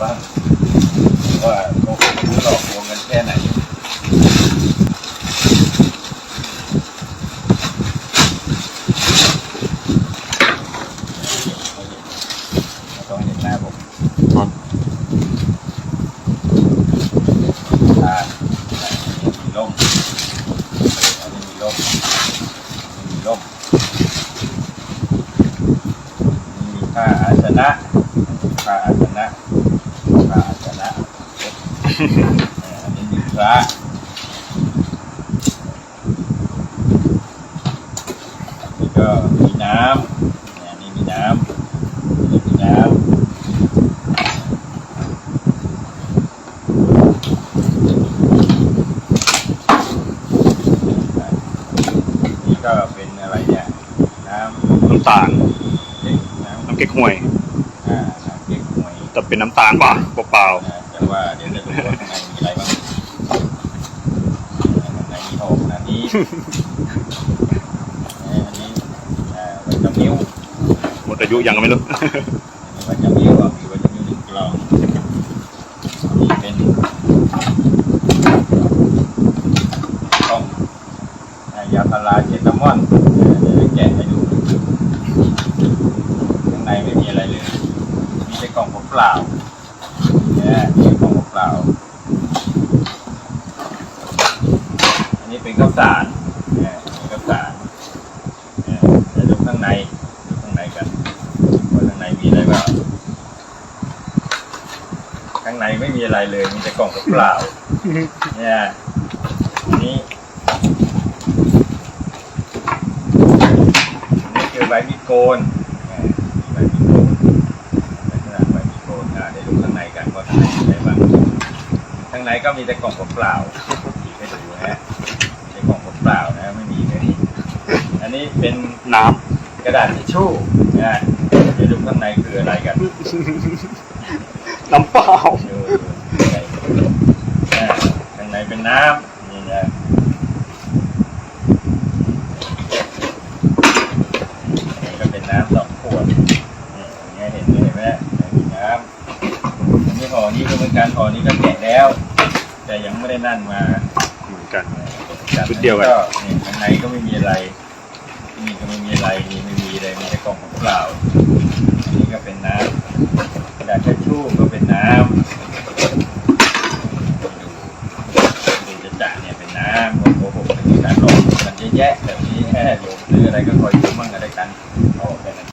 บ้างว่าเขาหลอกลวงกันแค่ไหนต้องเห็นหน้าผมครับอ่ามีร่มอันนี้มีร่มมีร่มมีผ้าอาสนะผ้าอาสนะ ผ้าอาสนะเอ่ออันนี้มีพระนี่ก็มีน้ำนี่ยอันนี้มีน้ำนนี้มีน้ำนี่ก็เป็นอะไรเนี่ย น้ำน้ำตาลน้ำน้ำเก๊กฮวย อ่า น้ำเป็นน้ำตาลป่ะเปล่าอ่าแต่ว่าเดี๋ยวจะดูว่าข้างในมีอะไรบ้างข้างในมีโถขนาดนี้เอ่ออันนี้อ่าวัตถุมิ้วๆหมดอายุยังไม่รู้ วัตถุมิ้วอะมีวัตถุมิ้วหนึ่งกล่องนี่เป็นกล่องอ่ายาพาราเจตามอนเอ่อเดี๋ยวจะแกะให้ดู ข้างในไม่มีอะไรเลย มีแต่ก ล่องเปล่าเนี่ยมีกล่องเปล่า อันนี้เป็นข้าวสารเนี่ยเป็นข้าวสารเนี่ยเดี๋ยวดูข้างในดูข้างในกันว่าข้างในมีอะไรบ้างข้างในไม่มีอะไรเลยมีแต่กล่องเปล่าเนี่ยอันนี้อันนี่คือใบมีโกนนี่ยใบมีโกนลักษณะใบมีดโกนอะเดี๋ยวดูข้างในกันว่าข้างในมีอะไรบ้างข้างในก็มีแต่กล่องเปล่าๆอีกให้ดูนะมีแต่กล่องเปล่าๆนะไม่มีเลยอันนี้เป็นน้กระดาษทิชชู่นะเดี๋ยวดูข้างในคืออะไรกันำน้ำเปล่าดูข้างในอ่าข้างในเป็นน้ำ วนการห่อนี้ก็แกะแล้ว แต่ยังไม่ได้นั่นมาเหมือนกันชุดเดียวกัน นี่ข้างในก็ไม่มีอะไร นี่ก็ไม่มีอะไร นี่ไม่มีอะไรมีแต่กล่องของเปล่านี่ก็เป็นน้ำกระดาษแคชชู่ก็เป็นน้ำดูจะจ่าเนี่ยเป็นน้ำของผมเป็นการลงมันเะแยะแบบนี้แค่โยมหรืออะไรก็คอยดูมั่งอะไรกันโอ้แค่นั้น